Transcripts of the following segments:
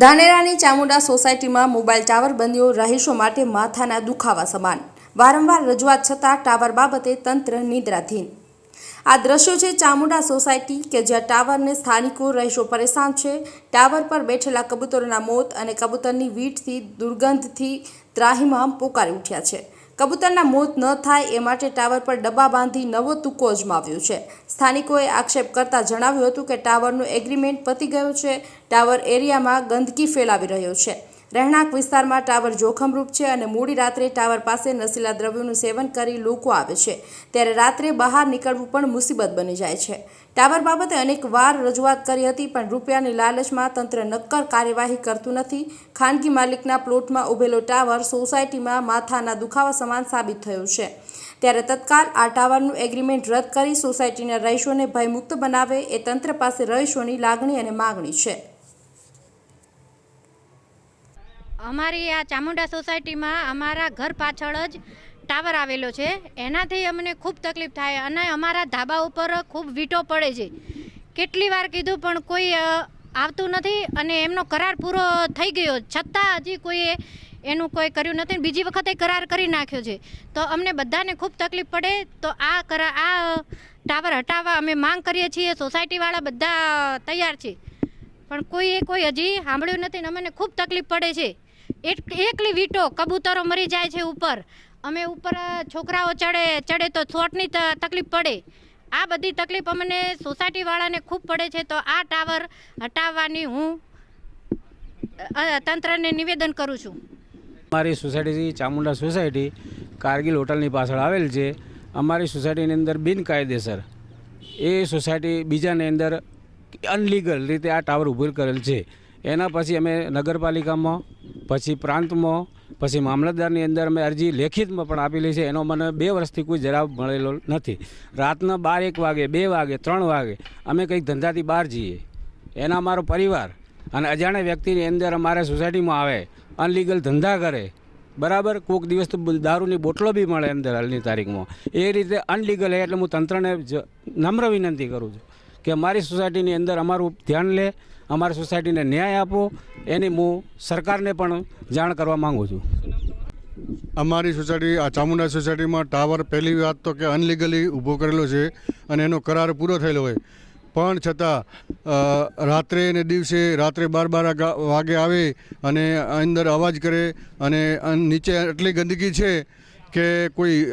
ધાનેરાની ચામુંડા સોસાયટીમાં mobile tower બન્યો, રહીશો માટે માથાના દુખાવા સમાન. વારંવાર રજૂઆત છતાં ટાવર બાબતે તંત્ર નિદ્રાધીન. આ દ્રશ્યો છે ચામુંડા સોસાયટી કે જ્યાં ટાવરને સ્થાનિકો, રહીશો પરેશાન છે. ટાવર પર બેઠેલા કબૂતરોના મોત અને કબૂતરની વીટથી, દુર્ગંધથી, ત્રાહીમામ પોકારી ઉઠ્યા છે. કબૂતરના મોત ન થાય એ માટે ટાવર પર ડબ્બા બાંધી નવો તુક્કો અજમાવ્યો છે. સ્થાનિકોએ આક્ષેપ કરતા જણાવ્યું હતું કે ટાવરનું એગ્રીમેન્ટ પતી ગયું છે. ટાવર એરિયામાં ગંદકી ફેલાવી રહ્યો છે. રહેણાંક વિસ્તારમાં ટાવર જોખમરૂપ છે અને મોડી રાત્રે ટાવર પાસે નશીલા દ્રવ્યોનું સેવન કરી લોકો આવે છે. ત્યારે રાત્રે બહાર નીકળવું પણ મુસીબત બની જાય છે. ટાવર બાબતે અનેક વાર રજૂઆત કરી હતી, પણ રૂપિયાની લાલચમાં તંત્ર નક્કર કાર્યવાહી કરતું નથી. ખાનગી માલિકના પ્લોટમાં ઉભેલો ટાવર સોસાયટીમાં માથાના દુખાવા સમાન સાબિત થયો છે. ત્યારે તત્કાલ આ ટાવરનું એગ્રીમેન્ટ રદ કરી સોસાયટીના રહીશોને ભયમુક્ત બનાવે એ તંત્ર પાસે રહીશોની લાગણી અને માગણી છે. અમારી આ ચામુંડા સોસાયટીમાં અમારા ઘર પાછળ જ ટાવર આવેલો છે. એનાથી અમને ખૂબ તકલીફ થાય અને અમારા ધાબા ઉપર ખૂબ વીંટો પડે છે. કેટલી વાર કીધું પણ કોઈ આવતું નથી અને એમનો કરાર પૂરો થઈ ગયો. છતાં હજી કોઈએ એનું કોઈ કર્યું નથી બીજી વખતે કરાર કરી નાખ્યો છે. તો અમને બધાને ખૂબ તકલીફ પડે. તો આ કરા, આ ટાવર હટાવવા અમે માંગ કરીએ છીએ. સોસાયટીવાળા બધા તૈયાર છે. પણ કોઈએ કોઈ હજી સાંભળ્યું નથી ને અમને ખૂબ તકલીફ પડે છે. એકલી વીંટો કબૂતરો મરી જાય છે ઉપર. અમે ઉપર છોકરાઓ ચડે ચડે તો શોર્ટની તકલીફ પડે. આ બધી તકલીફ અમને સોસાયટીવાળાને ખૂબ પડે છે, તો આ ટાવર હટાવવાની હું તંત્રને નિવેદન કરું છું. અમારી સોસાયટી ચામુંડા સોસાયટી કારગિલ હોટલની પાછળ આવેલ છે. અમારી સોસાયટીની અંદર બિનકાયદેસર. એ સોસાયટી બીજાની અંદર અનલીગલ રીતે આ ટાવર ઊભો કરેલ છે. એના પછી અમે નગરપાલિકામાં પછી પ્રાંતમાં, પછી મામલતદારની અંદર મેં અરજી લેખિતમાં પણ આપેલી છે. એનો મને બે વર્ષથી કોઈ જવાબ મળેલો નથી. રાતના બાર એક વાગે, બે વાગે, ત્રણ વાગે અમે કંઈક ધંધાથી બહાર જઈએ. એના અમારો પરિવાર અને અજાણ્યા વ્યક્તિની અંદર અમારે સોસાયટીમાં આવે, અનલીગલ ધંધા કરે. બરાબર? કોઈક દિવસ તો દારૂની બોટલો બી મળે અંદર હાલની તારીખમાં. એ રીતે અનલીગલ એટલે હું તંત્રને નમ્ર વિનંતી કરું છું કે અમારી સોસાયટીની અંદર અમારું ધ્યાન લે અમારી સોસાયટીને ન્યાય આપો, એની હું સરકારને પણ જાણ કરવા માગું છું. અમારી સોસાયટી, આ ચામુંડા સોસાયટીમાં ટાવર પહેલી વાત તો કે અનલીગલી ઊભો કરેલો છે અને એનો કરાર પૂરો થયેલો હોય. પણ છતાં રાત્રે અને દિવસે રાત્રે બાર બાર વાગા- આવે અને અંદર અવાજ કરે અને નીચે એટલી ગંદકી છે કે કોઈ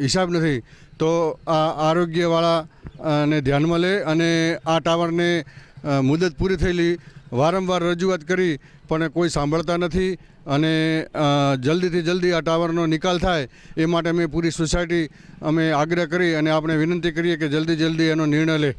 હિસાબ નથી. તો આ આરોગ્યવાળા ને ધ્યાનમાં લે અને આ ટાવરને મુદત પૂરી થયેલી, વારંવાર રજૂઆત કરી, પણ કોઈ સાંભળતા નથી અને જલ્દીથી જલ્દી આ ટાવરનો નિકાલ થાય એ માટે અમે પૂરી સોસાયટી અમે આગ્રહ કરી અને આપણે વિનંતી કરીએ કે જલ્દી જલ્દી એનો નિર્ણય લે.